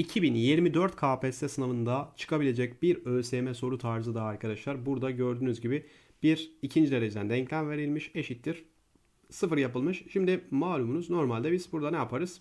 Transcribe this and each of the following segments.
2024 KPSS sınavında çıkabilecek bir ÖSYM soru tarzı da arkadaşlar. Burada gördüğünüz gibi bir ikinci dereceden denklem verilmiş eşittir. Sıfır yapılmış. Şimdi malumunuz normalde biz burada ne yaparız?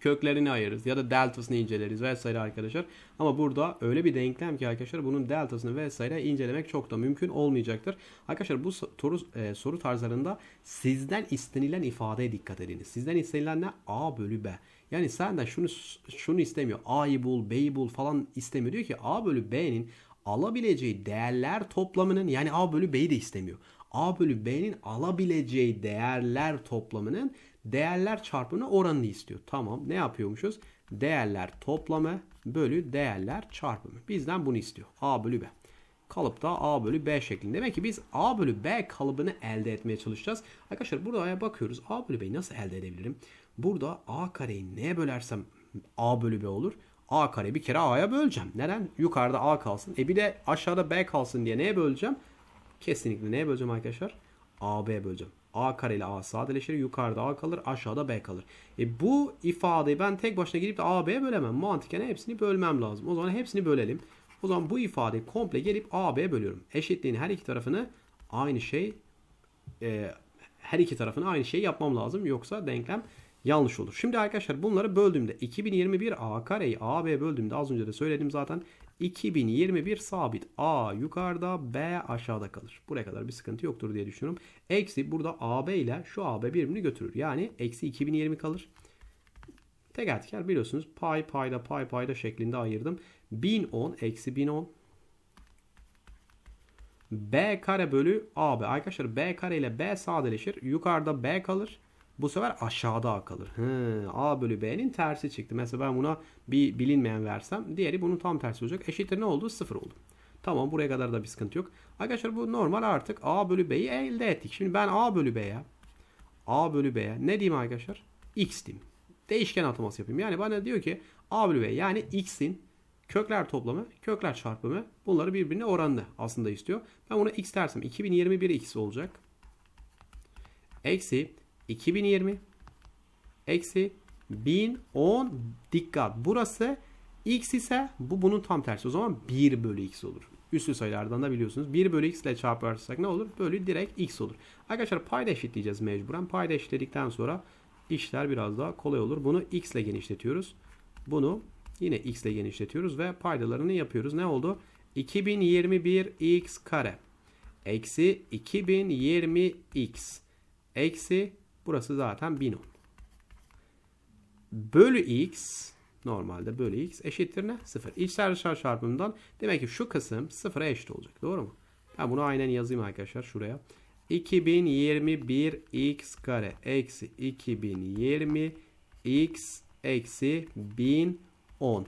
Köklerini ayırırız ya da deltasını inceleriz vesaire arkadaşlar. Ama burada öyle bir denklem ki arkadaşlar bunun deltasını vesaire incelemek çok da mümkün olmayacaktır. Arkadaşlar bu soru, e, soru tarzlarında sizden istenilen ifadeye dikkat ediniz. Sizden istenilen ne? A bölü B. Yani senden şunu şunu istemiyor. A'yı bul, B'yi bul falan istemiyor. Diyor ki A bölü B'nin alabileceği değerler toplamının yani A bölü B'yi de istemiyor. A bölü B'nin alabileceği değerler toplamının değerler çarpımına oranını istiyor. Tamam ne yapıyormuşuz? Değerler toplamı bölü değerler çarpımı. Bizden bunu istiyor. A bölü B. Kalıpta A bölü B şeklinde. Demek ki biz A bölü B kalıbını elde etmeye çalışacağız. Arkadaşlar burada bakıyoruz. A bölü B'yi nasıl elde edebilirim? Burada A kareyi neye bölersem A bölü B olur. A kare bir kere A'ya böleceğim. Neden? Yukarıda A kalsın. E bir de aşağıda B kalsın diye neye böleceğim? Kesinlikle neye böleceğim arkadaşlar? AB böleceğim. A kare ile A sadeleşir. Yukarıda A kalır. Aşağıda B kalır. E bu ifadeyi ben tek başına gidip de AB'ye bölemem. Mantıken hepsini bölmem lazım. O zaman hepsini bölelim. O zaman bu ifadeyi komple gelip AB'ye bölüyorum. Eşitliğin her iki tarafını aynı şey e, her iki tarafını aynı şey yapmam lazım. Yoksa denklem yanlış olur. Şimdi arkadaşlar bunları böldüğümde 2021 A kareyi AB böldüğümde az önce de söyledim zaten 2021 sabit. A yukarıda B aşağıda kalır. Buraya kadar bir sıkıntı yoktur diye düşünüyorum. Eksi burada AB ile şu AB birbirini götürür. Yani eksi 2020 kalır. Teker teker biliyorsunuz pay payda pay payda şeklinde ayırdım. 1010 eksi 1010 B kare bölü AB. Arkadaşlar B kare ile B sadeleşir. Yukarıda B kalır. Bu sefer aşağıda kalır. Hı, A bölü B'nin tersi çıktı. Mesela ben buna bir bilinmeyen versem diğeri bunun tam tersi olacak. Eşittir ne oldu? Sıfır oldu. Tamam buraya kadar da bir sıkıntı yok. Arkadaşlar bu normal artık A bölü B'yi elde ettik. Şimdi ben A bölü B'ye A bölü B'ye ne diyeyim arkadaşlar? X diyeyim. Değişken ataması yapayım. Yani bana diyor ki A bölü B yani X'in kökler toplamı, kökler çarpımı bunları birbirine oranlı aslında istiyor. Ben buna X dersem 2021 X olacak. Eksi 2020 eksi 1010 dikkat. Burası x ise bu bunun tam tersi. O zaman 1 bölü x olur. Üslü sayılardan da biliyorsunuz. 1 bölü x ile çarparsak ne olur? Bölü direkt x olur. Arkadaşlar payda eşitleyeceğiz mecburen. Payda eşitledikten sonra işler biraz daha kolay olur. Bunu x ile genişletiyoruz. Bunu yine x ile genişletiyoruz ve paydalarını yapıyoruz. Ne oldu? 2021 x kare eksi 2020 x eksi Burası zaten 1010. Bölü x normalde bölü x eşittir ne? 0. İçler dışlar çarpımından demek ki şu kısım 0'a eşit olacak. Doğru mu? Ben bunu aynen yazayım arkadaşlar şuraya. 2021 x kare eksi 2020 x eksi 1010.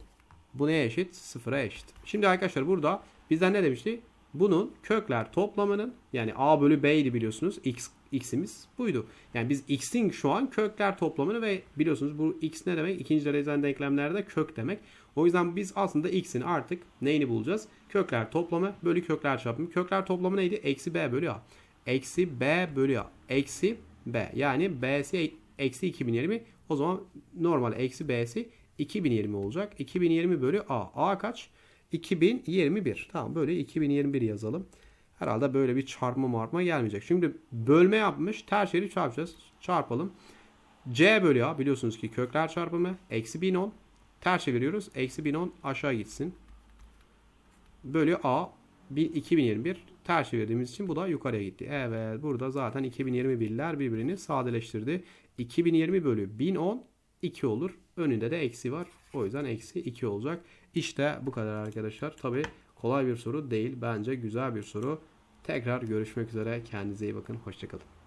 Bu neye eşit? 0'a eşit. Şimdi arkadaşlar burada bizden ne demişti? Bunun kökler toplamının yani a bölü b idi biliyorsunuz. x x'imiz buydu. Yani biz x'in şu an kökler toplamını ve biliyorsunuz bu x ne demek? İkinci dereceden denklemlerde kök demek. O yüzden biz aslında x'in artık neyini bulacağız? Kökler toplamı bölü kökler çarpımı. Kökler toplamı neydi? Eksi b bölü a. Eksi b bölü a. Eksi b. Yani b'si eksi 2020. O zaman normal eksi b'si 2020 olacak. 2020 bölü a. a kaç? 2021. Tamam böyle 2021 yazalım. Herhalde böyle bir çarpma marpma gelmeyecek. Şimdi bölme yapmış. Ters yeri çarpacağız. Çarpalım. C bölü A biliyorsunuz ki kökler çarpımı. Eksi 1010. Ters çeviriyoruz. Eksi 1010 aşağı gitsin. Bölü A 2021 ters çevirdiğimiz için bu da yukarıya gitti. Evet burada zaten 2021'ler birbirini sadeleştirdi. 2020 bölü 1010 2 olur. Önünde de eksi var. O yüzden eksi 2 olacak. İşte bu kadar arkadaşlar. Tabi kolay bir soru değil. Bence güzel bir soru. Tekrar görüşmek üzere. Kendinize iyi bakın. Hoşçakalın.